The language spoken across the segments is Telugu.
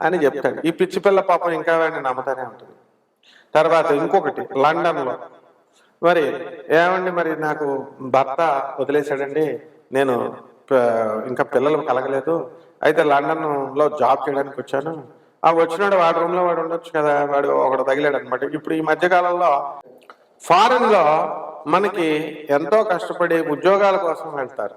అని చెప్తాడు. ఈ పిచ్చి పిల్ల పాపం ఇంకా వాడిని నమ్ముతానే ఉంటుంది. తర్వాత ఇంకొకటి లండన్లో. మరి ఏమండి మరి నాకు భర్త వదిలేశాడండి నేను ఇంకా పిల్లలు కలగలేదు అయితే లండన్లో జాబ్ చేయడానికి వచ్చాను. ఆ వచ్చినాడు వాడి రూమ్లో వాడు ఉండొచ్చు కదా వాడు ఒకడు తగిలాడు అనమాట ఇప్పుడు ఈ మధ్యకాలంలో ఫారెన్లో మనకి ఎంతో కష్టపడి ఉద్యోగాల కోసం వెళ్తారు.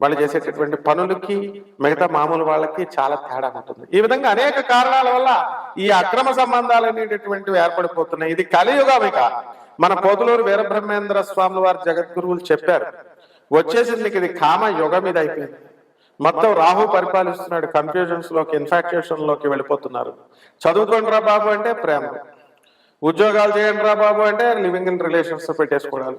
వాళ్ళు చేసేటటువంటి పనులకి మిగతా మామూలు వాళ్ళకి చాలా తేడా ఉంటుంది. ఈ విధంగా అనేక కారణాల వల్ల ఈ అక్రమ సంబంధాలు అనేటటువంటివి ఏర్పడిపోతున్నాయి. ఇది కలియుగం ఇక మన పోతులూరు వీరబ్రహ్మేంద్ర స్వాముల వారి జగద్గురువులు చెప్పారు వచ్చేసింది ఇది కామ యుగం ఇది అయిపోయింది. మొత్తం రాహు పరిపాలిస్తున్నాడు కన్ఫ్యూజన్స్లోకి ఇన్ఫాక్చుయేషన్లోకి వెళ్ళిపోతున్నారు చదువుకోండిరా బాబు అంటే ప్రేమ. ఉద్యోగాలు చేయండి రా బాబు అంటే లివింగ్ ఇన్ రిలేషన్స్ పెట్టేసుకోవడాలు.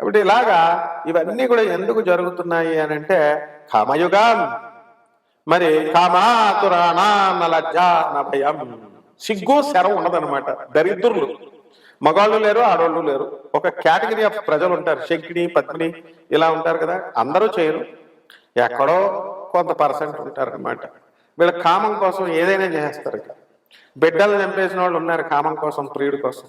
కాబట్టి ఇలాగా ఇవన్నీ కూడా ఎందుకు జరుగుతున్నాయి అని అంటే కామయుగం. మరి కామాతురాణా నలజ్జ నభయం సిగ్గు శరం ఉండదన్నమాట. దరిద్రులు. మగాళ్ళు లేరు ఆడవాళ్ళు లేరు. ఒక కేటగిరీ ఆఫ్ ప్రజలు ఉంటారు. శంకిని పద్మిని ఇలా ఉంటారు కదా. అందరూ చేయరు. ఎక్కడో కొంత పర్సెంట్ ఉంటారనమాట వీళ్ళ కామం కోసం ఏదైనా చేస్తారు ఇక. బిడ్డలు చంపేసిన వాళ్ళు ఉన్నారు కామం కోసం ప్రియుడి కోసం.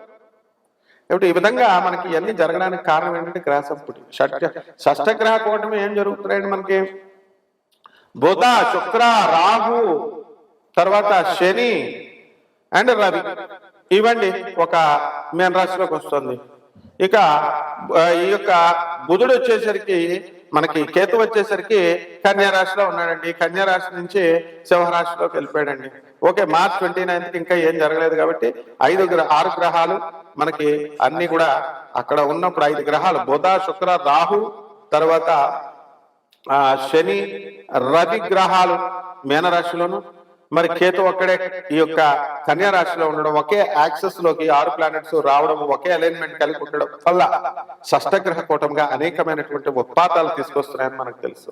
కాబట్టి ఈ విధంగా మనకి ఇవన్నీ జరగడానికి కారణం ఏంటంటే గ్రహ సంపుటి షట్ షష్టగ్రహ కూటమి ఏం జరుగుతున్నాయండి మనకి? బుధ శుక్ర రాహు తర్వాత శని అండ్ రవి. ఇవ్వండి ఒక మీన రాశిలోకి వస్తుంది. ఇక ఈ యొక్క బుధుడు వచ్చేసరికి మనకి కేతు వచ్చేసరికి కన్యారాశిలో ఉన్నాడండి. కన్యారాశి నుంచి సింహరాశిలోకి వెళ్ళిపోయాడండి. ఓకే మార్చ్ ట్వంటీ నైన్త్ ఇంకా ఏం జరగలేదు కాబట్టి ఐదు గ్రహ ఆరు గ్రహాలు మనకి అన్ని కూడా అక్కడ ఉన్నప్పుడు ఐదు గ్రహాలు బుధ శుక్ర రాహు తర్వాత ఆ శని రవి గ్రహాలు మేనరాశిలోను మరి కేతు ఒక్కడే ఈ యొక్క కన్యా రాశిలో ఉండడం ఒకే యాక్సెస్లోకి ఆరు ప్లానెట్స్ రావడం ఒకే అలైన్మెంట్ కలిగి ఉండడం వల్ల షష్టగ్రహ కూటంగా అనేకమైనటువంటి ఉత్పాతాలు తీసుకొస్తున్నాయని మనకు తెలుసు.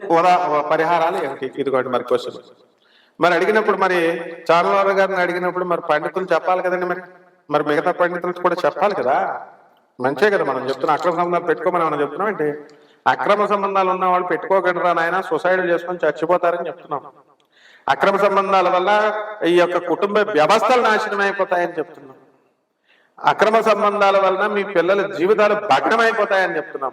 ఉదా పరిహారాలు ఏమిటి? ఇదిగోండి మరి క్వశ్చన్. మరి అడిగినప్పుడు మరి చారువారు గారిని అడిగినప్పుడు మరి పండితులు చెప్పాలి కదండి మరి. మరి మిగతా పండితులు కూడా చెప్పాలి కదా. మంచే కదా మనం చెప్తున్నాం అక్రమ సంబంధాలు పెట్టుకోమని మనం చెప్తున్నాం ఏంటి? అక్రమ సంబంధాలు ఉన్న వాళ్ళు పెట్టుకోకండి నాయన? సొసైడ్ చేసుకొని చచ్చిపోతారని చెప్తున్నాం. అక్రమ సంబంధాల వల్ల ఈ యొక్క కుటుంబ వ్యవస్థలు నాశనం అయిపోతాయని చెప్తున్నాం. అక్రమ సంబంధాల వలన మీ పిల్లల జీవితాలు భగ్నమైపోతాయని చెప్తున్నాం.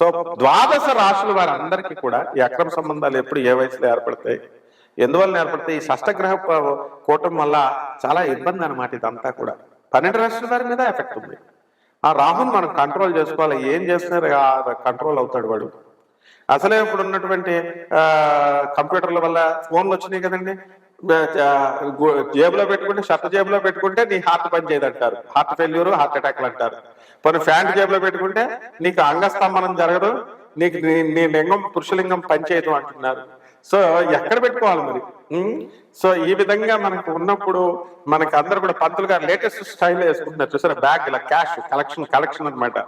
సో ద్వాదశ రాశుల వారందరికీ కూడా ఈ అక్రమ సంబంధాలు ఎప్పుడు ఏ వయసులో ఏర్పడతాయి? ఎందువల్ల ఏర్పడతాయి? ఈ షష్టగ్రహ కూటం వల్ల చాలా ఇబ్బంది అనమాట ఇదంతా కూడా. పన్నెండు రాశుల వారి మీద ఎఫెక్ట్ ఉంది. ఆ రాహుని మనం కంట్రోల్ చేసుకోవాలి. ఏం చేస్తున్నారు కంట్రోల్ అవుతాడు వాడు. అసలే ఇప్పుడు ఉన్నటువంటి ఆ, కంప్యూటర్ల వల్ల ఫోన్లు వచ్చినాయి కదండి. జేబులో పెట్టుకుంటే షర్ట్ జేబులో పెట్టుకుంటే నీ హార్ట్ పని చేయదు అంటారు హార్ట్ ఫెయిల్యూర్ హార్ట్ అటాక్లు అంటారు. పని ఫ్యాంట్ జేబులో పెట్టుకుంటే నీకు అంగస్తంభనం జరగదు నీకు నీ- నీ లింగం పురుషలింగం పనిచేయదు అంటున్నారు. సో ఎక్కడ పెట్టుకోవాలి మరి? సో ఈ విధంగా మనకు ఉన్నప్పుడు మనకి అందరు కూడా పంతులు గారు లేటెస్ట్ స్టైల్ వేసుకుంటున్నారు. చూసారా? బ్యాగ్ ఇలా క్యాష్ కలెక్షన్ కలెక్షన్ అన్నమాట.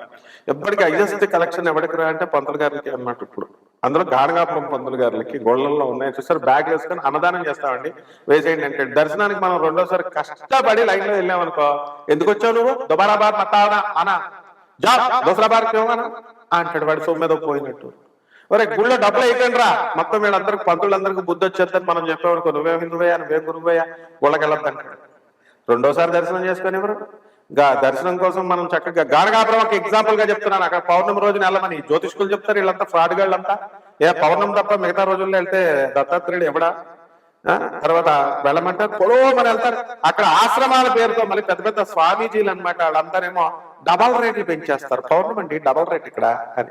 ఎప్పటికీ హైయెస్ట్ కలెక్షన్ ఎవరికి రా అంటే పంతులు గారికి అన్నమాట ఇప్పుడు. అందులో గానగాపురం పంతులు గారికి గోళ్ళల్లో ఉన్నాయి. చూసారు బ్యాగ్ వేసుకొని అన్నదానం చేస్తామండి. వేసేయండి అంటే దర్శనానికి మనం రెండోసారి కష్టపడి లైన్లో వెళ్ళామనుకో ఎందుకు వచ్చావు నువ్వు? దుబారా బార్ మతావనా అనా జా దోసరా బార్ క్యోనా అంటాడు సొమ్ము మీద పోయినట్టు. ఒరే గుళ్ళో డబ్బులు అయిపోయింది రా. మొత్తం వీళ్ళందరికి పంతులందరికీ బుద్ధి వచ్చేద్దని మనం చెప్పేవాడుకో నువ్వే హిందువయ్యా? నువ్వే గురువయ్యా గుళ్ళకి అంటాడు. రెండోసారి దర్శనం చేసుకొని ఎవరు? దర్శనం కోసం మనం చక్కగా గానగాపురం ఒక ఎగ్జాంపుల్గా చెప్తున్నాను. అక్కడ పౌర్ణమి రోజున వెళ్ళమని జ్యోతిష్కులు చెప్తారు వీళ్ళంతా ఫ్రాడ్ గాళ్ళంతా ఏ పౌర్ణమి తప్ప మిగతా రోజుల్లో వెళ్తే దత్తాత్రేయుడు ఎవడా? తర్వాత వెళ్ళమంటారు పొడవమని వెళ్తారు. అక్కడ ఆశ్రమాల పేరుతో మళ్ళీ పెద్ద పెద్ద స్వామీజీలు అనమాట వాళ్ళందరేమో డబల్ రేట్లు పెంచేస్తారు. పౌర్ణమి అండి డబల్ రేట్ ఇక్కడ అని.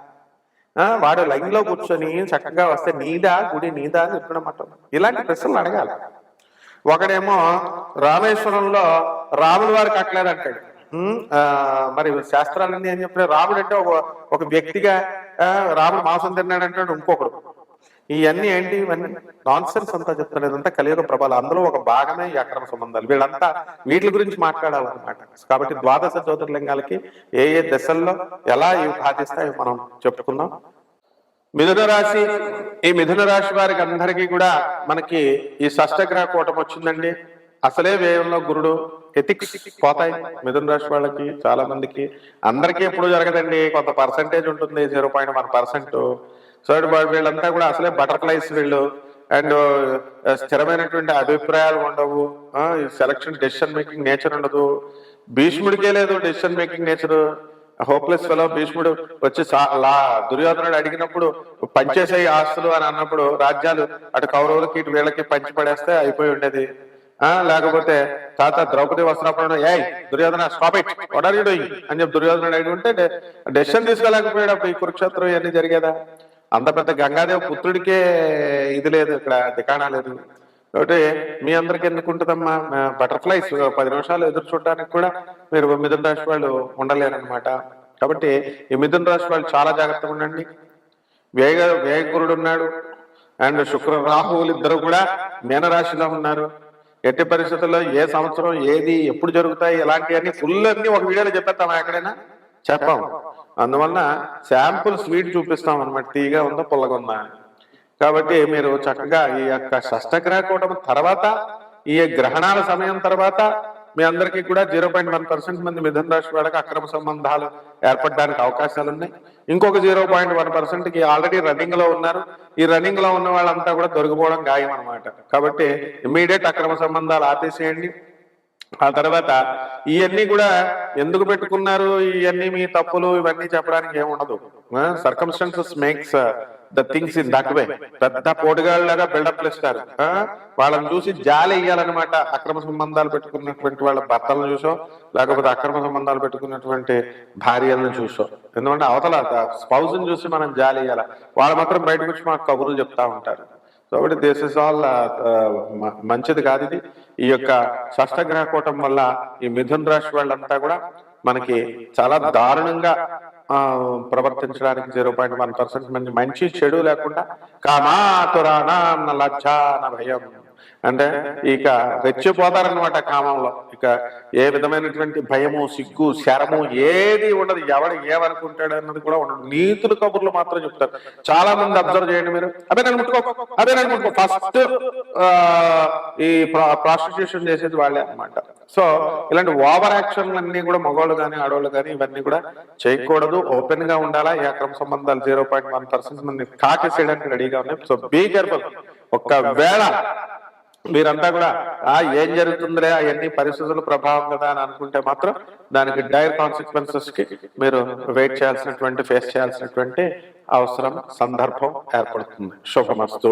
వాడు లైన్లో కూర్చొని చక్కగా వస్తే నీదా గుడి నీదా అని చెప్పడం ఇలాంటి ప్రశ్నలు అడగాలి. ఒకడేమో రామేశ్వరంలో రాముడు వారికి కట్టలేదంటాడు. ఆ, మరి శాస్త్రాలన్నీ అని చెప్పిన రాముడు అంటే ఒక వ్యక్తిగా రాముడు మాంసం తిన్నాడు అంటాడు ఇంకొకడు. ఇవన్నీ ఏంటి? ఇవన్నీ నాన్ సెన్స్ అంతా చెప్తాను కలియుగ ప్రభావం అందులో ఒక భాగమే ఈ అక్రమ సంబంధాలు. వీళ్ళంతా వీటి గురించి మాట్లాడాలన్నమాట. కాబట్టి ద్వాదశ జ్యోతిర్లింగాలకి ఏ ఏ దశల్లో ఎలా ఇవి బాధిస్తాయో మనం చెప్పుకుందాం. మిథున రాశి ఈ మిథున రాశి వారికి అందరికీ కూడా మనకి ఈ షష్టగ్రహ కూటం వచ్చిందండి. అసలే వ్యయంలో గురుడు ఎథిక్స్ పోతాయి. మిథున రాశి వాళ్ళకి చాలా మందికి. అందరికీ ఎప్పుడు జరగదండి. కొంత పర్సంటేజ్ ఉంటుంది. Zero point one percent so వీళ్ళంతా కూడా అసలే బటర్ఫ్లైస్ వీళ్ళు. అండ్ స్థిరమైనటువంటి అభిప్రాయాలు ఉండవు. సెలక్షన్ డెసిషన్ మేకింగ్ నేచర్ ఉండదు. భీష్ముడికే లేదు decision making nature hopeless fellow భీష్ముడు వచ్చి లా దుర్యోధనుడు అడిగినప్పుడు పంచేసే ఆస్తులు అని అన్నప్పుడు రాజ్యాలు అటు కౌరవులకి ఇటు వీళ్ళకి పంచి పడేస్తే అయిపోయి ఉండేది. ఆ లేకపోతే తాత ద్రౌపది వస్త్రాపరణ ఏ Duryodhana stop it what are you doing అని చెప్పి దుర్యోధనుడు అడిగి ఉంటే డెసిషన్ తీసుకోలేకపోయాడు అప్పుడు ఈ కురుక్షేత్రం ఇవన్నీ జరిగేదా? అంత పెద్ద గంగాదేవి పుత్రుడికే ఇది లేదు ఇక్కడ దికాణా లేదు. కాబట్టి మీ అందరికి ఎందుకు ఉంటుందమ్మా బటర్ఫ్లైస్ పది నిమిషాలు ఎదురు చూడడానికి కూడా మీరు మిథున రాశి వాళ్ళు ఉండలేరనమాట కాబట్టి ఈ మిథున రాశి వాళ్ళు చాలా జాగ్రత్తగా ఉండండి. వేగ వేగగురుడు ఉన్నాడు. అండ్ శుక్ర రాహువులు ఇద్దరు కూడా మీనరాశిలో ఉన్నారు. ఎట్టి పరిస్థితుల్లో ఏ సంవత్సరం ఏది ఎప్పుడు జరుగుతాయి ఎలాంటివన్నీ ఫుల్ అన్ని ఒక వీడియోలో చెప్పేస్తాం ఎక్కడైనా? చెప్పాము అందువలన శాంపుల్ స్వీట్ చూపిస్తాం అనమాట తీగా ఉందా పుల్లగా ఉందా? కాబట్టి మీరు చక్కగా ఈ యొక్క షష్టగ్రహకూటం తర్వాత ఈ గ్రహణాల సమయం తర్వాత మీ అందరికీ కూడా జీరో పాయింట్ వన్ పర్సెంట్ మంది మిథున రాశి వాళ్ళకి అక్రమ సంబంధాలు ఏర్పడడానికి అవకాశాలు ఉన్నాయి. ఇంకొక జీరో పాయింట్ వన్ పర్సెంట్కి ఆల్రెడీ రన్నింగ్లో ఉన్నారు. ఈ రన్నింగ్లో ఉన్న వాళ్ళంతా కూడా దొరికిపోవడం గాయం అనమాట కాబట్టి ఇమీడియట్ అక్రమ సంబంధాలు ఆపేసేయండి. ఆ తర్వాత ఇవన్నీ కూడా ఎందుకు పెట్టుకున్నారు? ఇవన్నీ మీ తప్పులు ఇవన్నీ చెప్పడానికి ఏముండదు circumstances makes the things in that way పెద్ద పోటుగాళ్ళగా బిల్డప్ ఇస్తారు వాళ్ళని చూసి జాలి వేయాలన్నమాట. అక్రమ సంబంధాలు పెట్టుకున్నటువంటి వాళ్ళ భర్తలను చూసో లేకపోతే అక్రమ సంబంధాలు పెట్టుకున్నటువంటి భార్యలను చూసో. ఎందుకంటే అవతల స్పౌజ్ని చూసి మనం జాలి ఇయ్యాల వాళ్ళు మాత్రం బయటకు వచ్చి మాకు కబుర్లు చెప్తా ఉంటారు. కాబట్టి దిస్ ఇస్ ఆల్ మంచిది కాదు ఇది. ఈ యొక్క షష్టగ్రహ కూటం వల్ల ఈ మిథున్ రాశి వాళ్ళంతా కూడా మనకి చాలా దారుణంగా ఆ, ప్రవర్తించడానికి జీరో పాయింట్ వన్ పర్సెంట్ మంది మంచి చెడు లేకుండా కామాతురానా లజ్జ నా భయం అంటే ఇక రెచ్చిపోతారనమాట కామంలో. ఇక ఏ విధమైనటువంటి భయము సిగ్గు శరము ఏది ఉండదు. ఎవడు ఏమనుకుంటాడు అన్నది కూడా ఉండదు. నీతులు కబుర్లు మాత్రం చెప్తారు. చాలా మంది అబ్జర్వ్ చేయండి మీరు. అదే నేను ముట్టుకో. అదే నేను ముట్టుకో. ఫస్ట్ ఈ ప్రాస్టిట్యూషన్ చేసేది వాళ్ళే అన్నమాట. సో ఇలాంటి ఓవర్ యాక్షన్ అన్ని కూడా మగవాళ్ళు కానీ ఆడవాళ్ళు కానీ ఇవన్నీ కూడా చేయకూడదు. ఓపెన్గా ఉండాలా? ఈ అక్రమ సంబంధాలు జీరో పాయింట్ వన్ పర్సెంట్ మంది కాకేసేయడానికి రెడీగా ఉన్నాయి. So be careful. ఒక్కవేళ మీరంతా కూడా ఆ ఏం జరుగుతుందిలే అవన్నీ పరిస్థితుల ప్రభావం కదా అని అనుకుంటే మాత్రం దానికి డైర్ కాన్సిక్వెన్సెస్కి మీరు వెయిట్ చేయాల్సినటువంటి ఫేస్ చేయాల్సినటువంటి అవసరం సందర్భం ఏర్పడుతుంది. శుభమస్తు.